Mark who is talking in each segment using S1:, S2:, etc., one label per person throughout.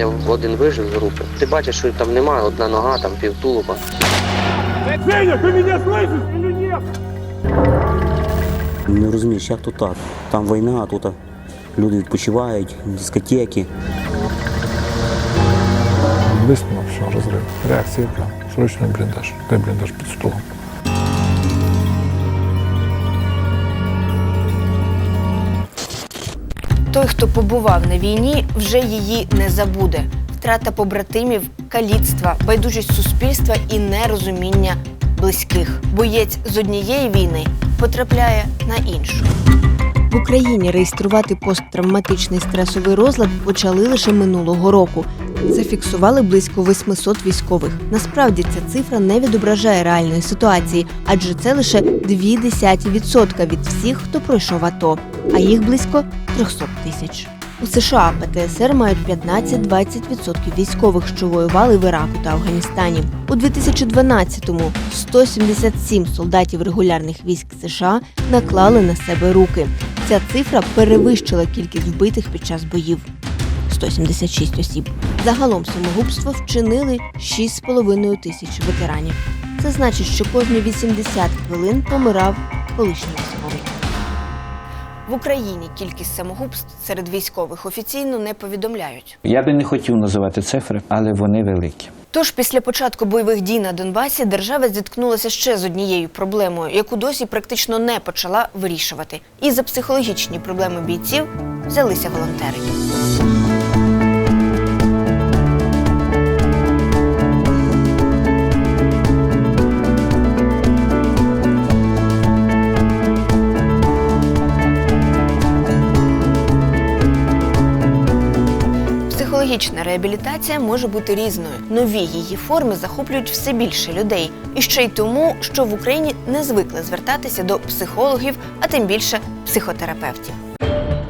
S1: Я в один вижив з групи. Ти бачиш, що там немає одна нога, там півтулуба.
S2: Женя, ты меня слышишь или нет?
S3: Не розумієш, як тут так? Там війна, а тут люди відпочивають, дискотеки.
S4: Блиснуло, все, розрив. Реакція яка? Срочно бліндаж. Де бліндаж під столом?
S5: Той, хто побував на війні, вже її не забуде. Втрата побратимів, каліцтва, байдужість суспільства і нерозуміння близьких. Боєць з однієї війни потрапляє на іншу. В Україні реєструвати посттравматичний стресовий розлад почали лише минулого року. Зафіксували близько 800 військових. Насправді ця цифра не відображає реальної ситуації, адже це лише 0,2% від всіх, хто пройшов АТО, а їх близько 300 тисяч. У США ПТСР мають 15-20% військових, що воювали в Іраку та Афганістані. У 2012-му 177 солдатів регулярних військ США наклали на себе руки. Ця цифра перевищила кількість вбитих під час боїв. 176 осіб. Загалом самогубство вчинили 6,5 тисяч ветеранів. Це значить, що кожні 80 хвилин помирав колишній військовий. В Україні кількість самогубств серед військових офіційно не повідомляють.
S6: Я би не хотів називати цифри, але вони великі.
S5: Тож після початку бойових дій на Донбасі держава зіткнулася ще з однією проблемою, яку досі практично не почала вирішувати. І за психологічні проблеми бійців взялися волонтери. Психологічна реабілітація може бути різною. Нові її форми захоплюють все більше людей. І ще й тому, що в Україні не звикли звертатися до психологів, а тим більше психотерапевтів.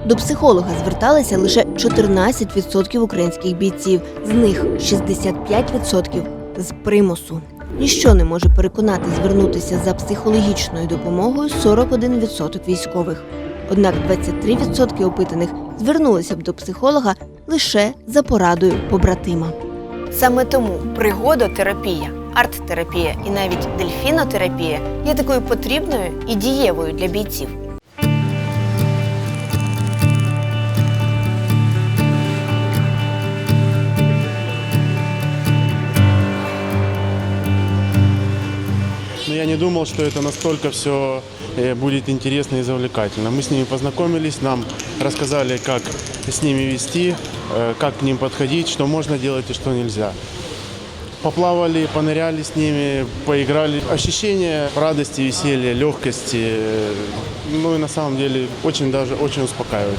S5: До психолога зверталися лише 14% українських бійців, з них 65% з примусу. Ніщо не може переконати звернутися за психологічною допомогою 41% військових. Однак 23% опитаних звернулися б до психолога лише за порадою побратима. Саме тому пригодотерапія, арт-терапія і навіть дельфінотерапія є такою потрібною і дієвою для бійців.
S7: Не думал, что это настолько все будет интересно и завлекательно. Мы с ними познакомились, нам рассказали, как с ними вести, э, как к ним подходить, что можно делать и что нельзя. Поплавали, поныряли с ними, поиграли. Ощущение радости, веселья, легкости, э, ну и на самом деле очень даже очень успокаивает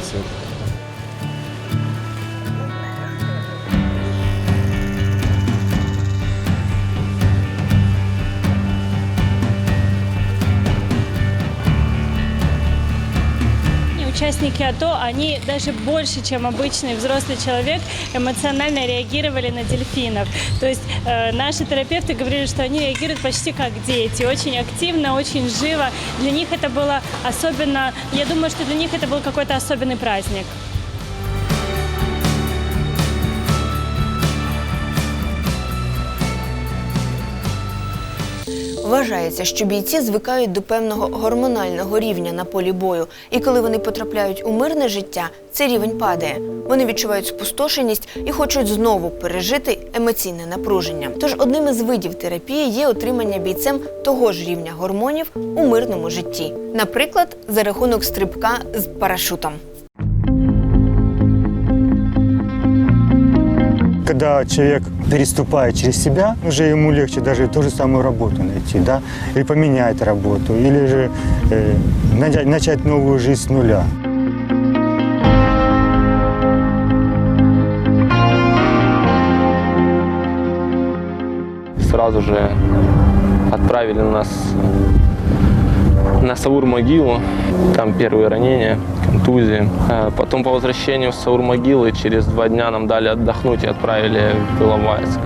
S8: Участники АТО, они даже больше, чем обычный взрослый человек, эмоционально реагировали на дельфинов. То есть э, наши терапевты говорили, что они реагируют почти как дети, очень активно, очень живо. Для них это было особенно, я думаю, что для них это был какой-то особенный праздник.
S5: Вважається, що бійці звикають до певного гормонального рівня на полі бою, і коли вони потрапляють у мирне життя, цей рівень падає. Вони відчувають спустошеність і хочуть знову пережити емоційне напруження. Тож одним із видів терапії є отримання бійцем того ж рівня гормонів у мирному житті, наприклад, за рахунок стрибка з парашутом.
S9: Когда человек переступает через себя, уже ему легче даже ту же самую работу найти, да, или поменять работу, или же э, начать- новую жизнь с нуля.
S10: сразу же отправили нас на Саур-могилу. Там первые ранения, контузии. Э, Потом по возвращению с Саур-могилы через два дня нам дали отдохнуть и отправили в Иловайск.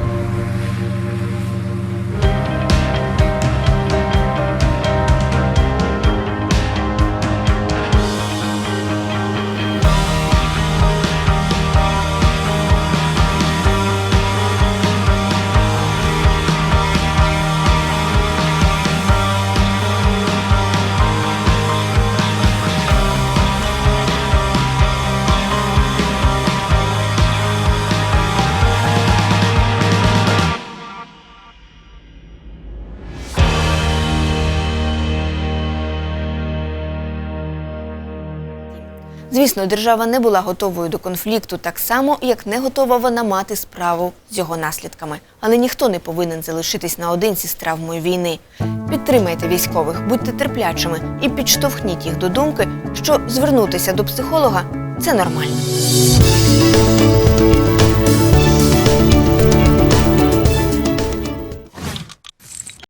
S5: Звісно, держава не була готовою до конфлікту, так само як не готова вона мати справу з його наслідками. Але ніхто не повинен залишитись наодинці з травмою війни. Підтримайте військових, будьте терплячими і підштовхніть їх до думки, що звернутися до психолога це нормально.